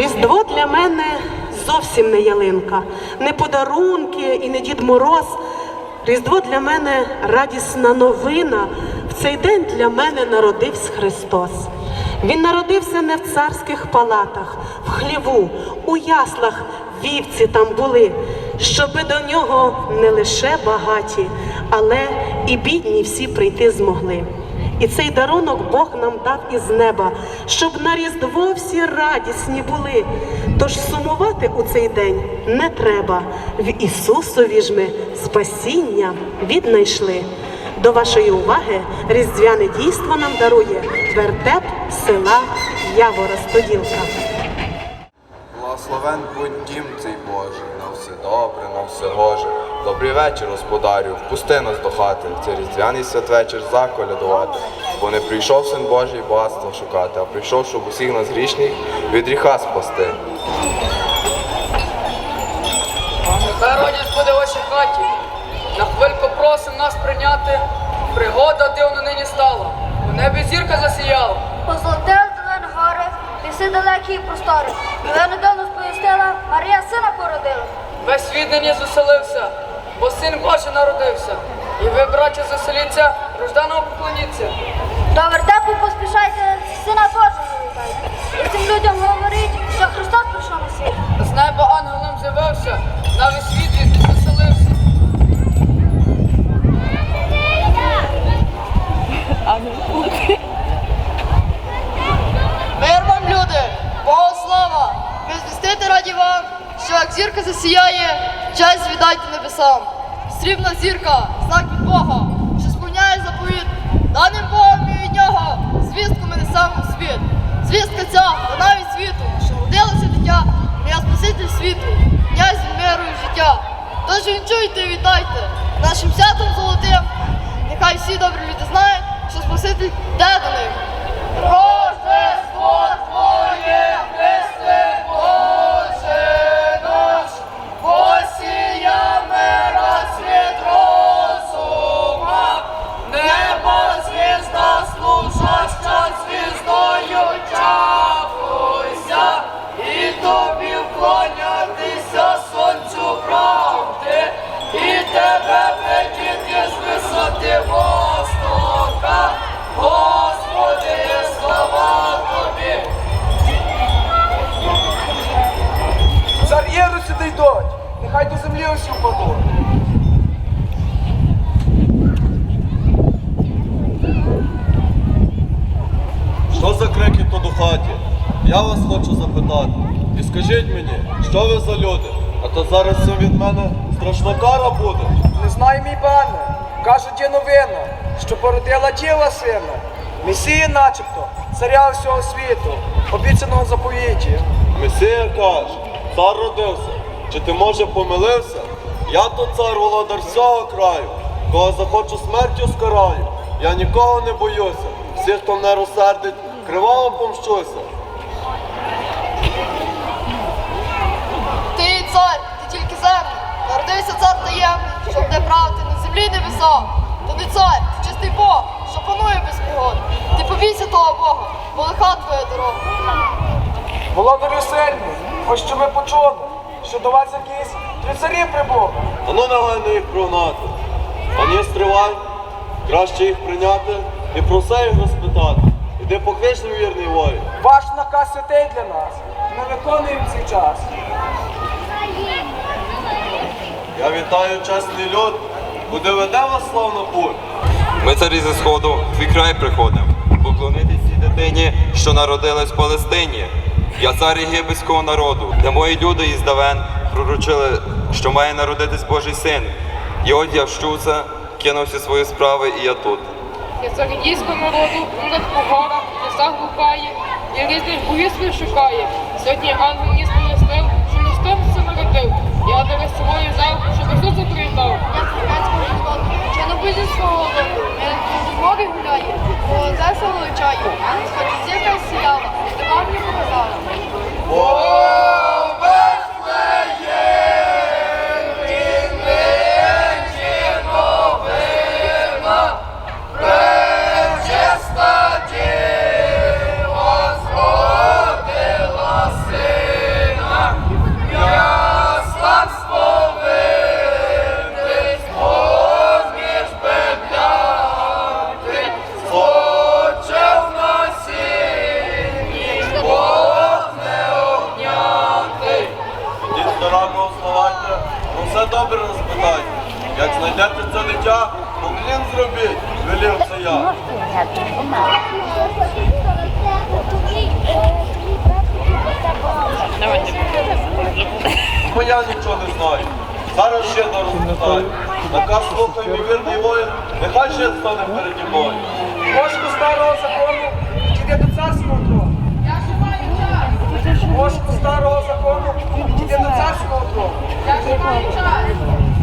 Різдво для мене зовсім не ялинка, не подарунки і не Дід Мороз. Різдво для мене радісна новина. В цей день для мене народився Христос. Він народився не в царських палатах, в хліву, у яслах вівці там були, щоби до нього не лише багаті, але і бідні всі прийти змогли. І цей дарунок Бог нам дав із неба, щоб на Різдво всі радісні були. Тож сумувати у цей день не треба. В Ісусові ж ми спасіння віднайшли. До вашої уваги різдвяне дійство нам дарує вертеп села Явора Стоділка. Благословен будь дім цей Божий, на все добре, на все гоже. Добрий вечір, господарю, впусти нас до хати. Це різдвяний святвечір заколядувати. Бо не прийшов син Божий багатства шукати, а прийшов, щоб усіх нас грішних від гріха спасти. Хай родять буде в вашій хаті. На хвильку просим нас прийняти. Пригода дивно нині стала. У небі зірка засіяла. Позолотив долин гори, ліси далекі і простори. Ви недавно сповістила, Марія сина породила. Весь світ нині зуселився, бо син Божий народився. І ви, браття, заселіться, рожданого поклоніться. До вертепу поспішайте, сина Божого вітайте. І цим людям говоріть, що Христос прийшов на світ. З неба ангелом з'явився, на весь світ він заселився. Мир вам, люди! Бога слава! Ми звістити раді вам, що як зірка засіяє, честь небесам. Срібна зірка, знак від Бога, що сповняє заповіт. Даним Богом і від нього звістку ми несемо в світ. Звістка ця вона від світу, що родилося дитя, я Спаситель світу, князь миру і життя. Тож вінчуйте і вітайте нашим святом золотим. Нехай всі добрі люди знають, що Спаситель йде до них. Я вас хочу запитати. І скажіть мені, що ви за люди? А то зараз все від мене страшна кара буде. Не знаю, мій пане. Кажуть, є новина, що породила діва сина. Месія начебто, царя всього світу, обіцяного заповіті. Месія каже, цар родився. Чи ти може помилився? Я то цар володар всього краю. Кого захочу смертю скараю. Я нікого не боюся. Всіх, хто мене розсердить, криваво помщуся. Цар, ти тільки землі. Народився цар таємний, щоб не правити на землі небеса. То не цар, ти чистий Бог, що панує без пригод. Ти побійся того Бога, бо лиха твоя дорога. Володарю сильний, ось що ми почули, що до вас якісь три царі прибули. А ну негайно їх прогнати. А ні, стривай, краще їх прийняти і про все їх розпитати. Іди поклич вірний воїн. Ваш наказ святий для нас. Ми виконуємо цей час. Я вітаю чесний люд, куди веде вас славна путь. Ми царі зі сходу в твій край приходимо, поклонитись цій дитині, що народилась в Палестині. Я цар єгипетського народу, де мої люди із давен пророчили, що має народитись Божий син. І от я вщу це, кинув всі свої справи, і я тут. Я цар індійського народу, уряд по горах, лісах гукає, і різних богів свій шукає. Сьогодні ангел мені сповістив, що Христос це народив. Я до собою взяв, щоб Ісуса привітав. Я царського народу, що на бузі свого роду. Ми море гуляю, бо озеса величає. Сходить зірка сіяла, така мені показала. Бо я нічого не знаю. Зараз ще не розпитаю. Наказ слухай, мій вірний воїн, нехай ще стане переді мною. Кошку старого закону відійде до царського трону. Кошку старого закону відійде до царського трону.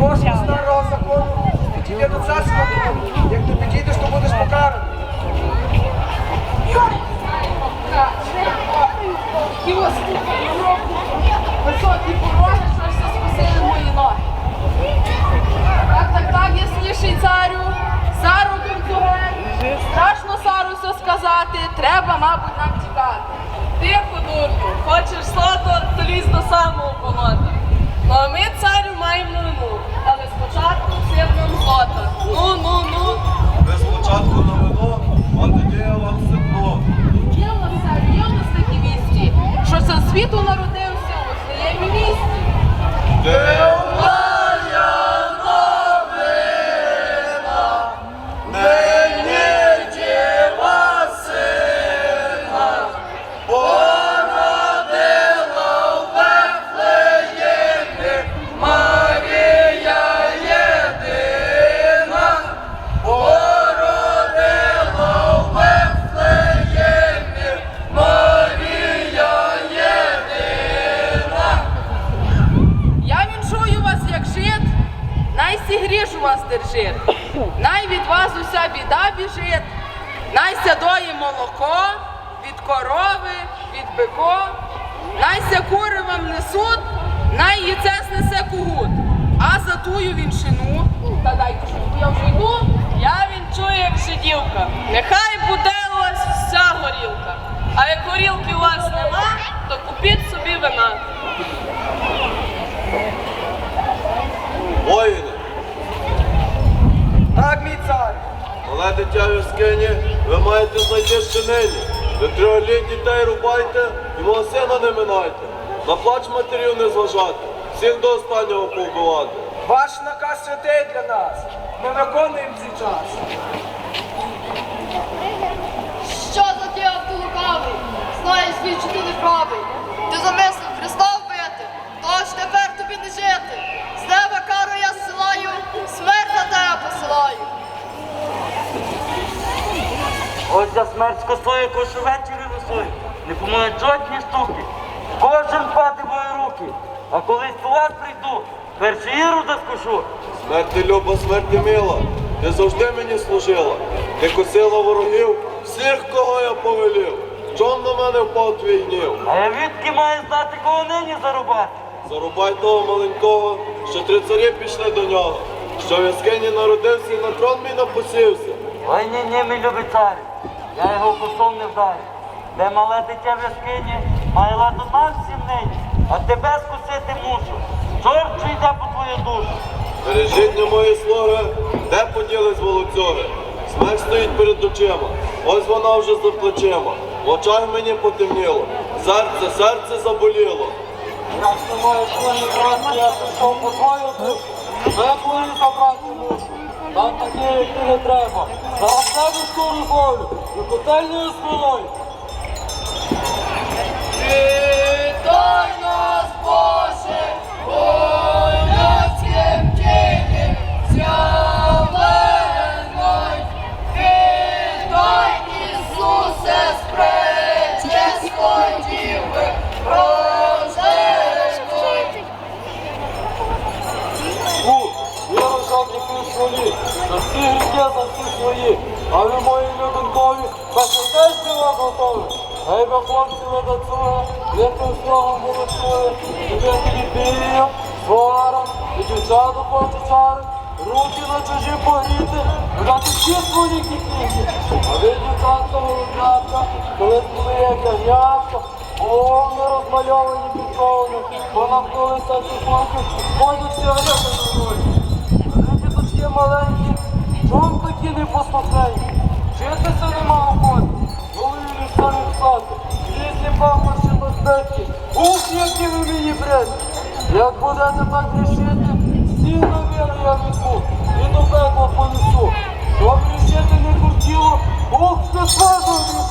Кошку старого закону відійде до царського трону. Як ти підійдеш, то будеш покараний. Світу народився у своєму місті. Держит, най від вас уся біда біжить, най сядоє молоко від корови, від бико, най ся кури вам несуть, най яйце снесе кугут. А за тую віншину, та дай кошельку, я вже йду, я вінчую, як жидівка. Нехай буде у вас вся горілка. А як горілки у вас нема, то купіть собі вина. Воїни, Так, мій цар. мале дитя в яскині, ви маєте знайти ще нині. До трьох літ дітей рубайте і мого сина не минайте. На плач матерів не зважати, всіх до останнього повбивати. Ваш наказ святий для нас. Ми виконуємо цей час. Що за ті автолукавий? лукавий? свідчити що ти не правий. Ти замислив Христа вбити, тож тепер тобі не жити. З неба кару я зсилаю, смерть на тебе посилаю. Ось я смерть з косою, кошу ввечері висою. Не помоють жодні штуки. Кожен паде в руки. А колись до вас прийду, перший ірода скушу. Смерти люба, смерти мила, ти завжди мені служила. Ти косила ворогів, всіх, кого я повелів. Чом на мене впав твій гнів? А я відки маю знати, кого нині зарубати. Зарубай того маленького, що три царі пішли до нього, що в яскині народився і на трон мій напосівся. Ой ні, ні, мій любий царю, я його косом не вдарю. Де мале дитя в яскині, має ладу нам всім нині, а тебе скусити мушу. Чорт йде по твою душу. Бережіть на мої слуги, де поділись волоцюги? Смерть стоїть перед очима, ось вона вже за плечима. В очах мені потемніло, серце, серце заболіло. Я з тобою свої братці, я прийшов по твою душу. Я твою забрати мушу. Там такі, які не треба. За шкуру волю і котельною спиною. Вітай нас, свої. А ви мої любенкові, так і теж діла готові. Гей ви хлопці ви до цього, яким словом голосує, тобі тоді пію, сваром, і дівчата хочу чари, руки на чужі погріти, видати всі свої кітниці. А ви, дівчатка, голубятка, колись були як ягнятка, Головне розмальовані підковни, бо навколо всяких смаків ходять всі одяги на. Ви діточки маленькі, Чом такі не послухають? Вчитися нема охоти, ну, Голові не стане псати, Якщо папа ще безпеки, ух, які ви мені бред. Як будете так рішити, всі навіри я візьму і до пекла понесу. Щоб рішити не хотіло, ух, не сладу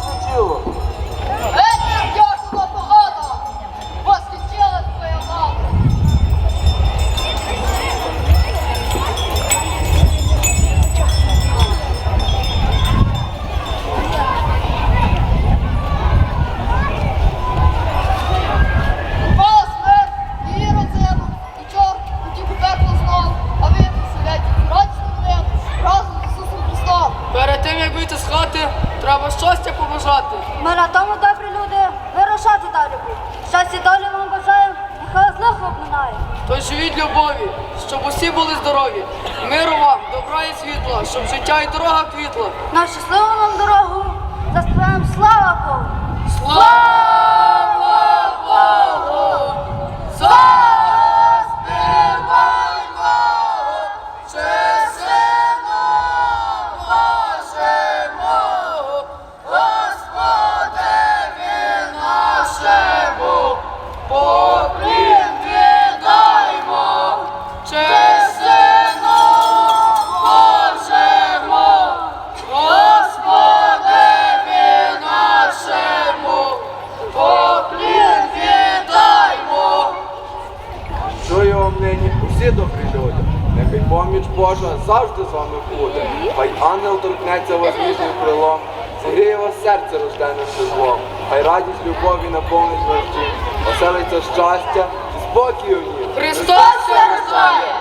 хай поміч Божа завжди з вами буде, хай ангел торкнеться вас ніжним крилом, зігріє вас серце рождене теплом, хай радість любові наповнить ваш дім, оселиться щастя і спокій у ній. Христос рождає!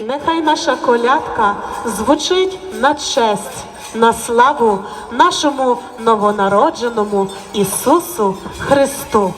Нехай наша колядка звучить на честь на славу нашому новонародженому Ісусу Христу.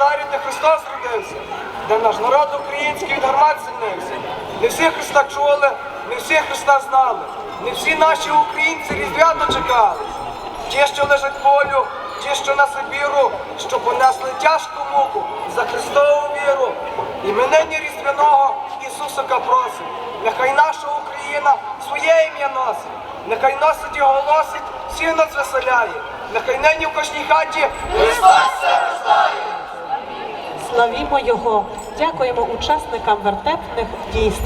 Пане де Христос родився, де наш народ український від гармат звільнився. Не всі Христа чули, не всі Христа знали, не всі наші українці різдвя дочекали. Ті, що лежать полю, ті, що на Сибіру, що понесли тяжку муку за Христову віру. І ми нині різдвяного Ісусика просимо. Нехай наша Україна своє ім'я носить, нехай носить і голосить, всіх нас веселяє. Нехай нині в кожній хаті Христос се рождає. Славімо Його, дякуємо учасникам вертепних дійств.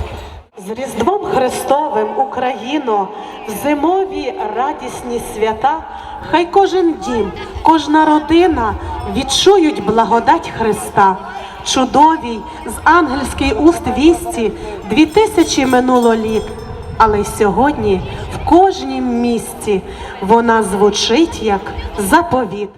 З Різдвом Христовим Україно, в зимові радісні свята, хай кожен дім, кожна родина відчують благодать Христа. Чудовій з ангельський уст вісті дві тисячі минуло літ. Але й сьогодні в кожнім місті вона звучить як заповіт.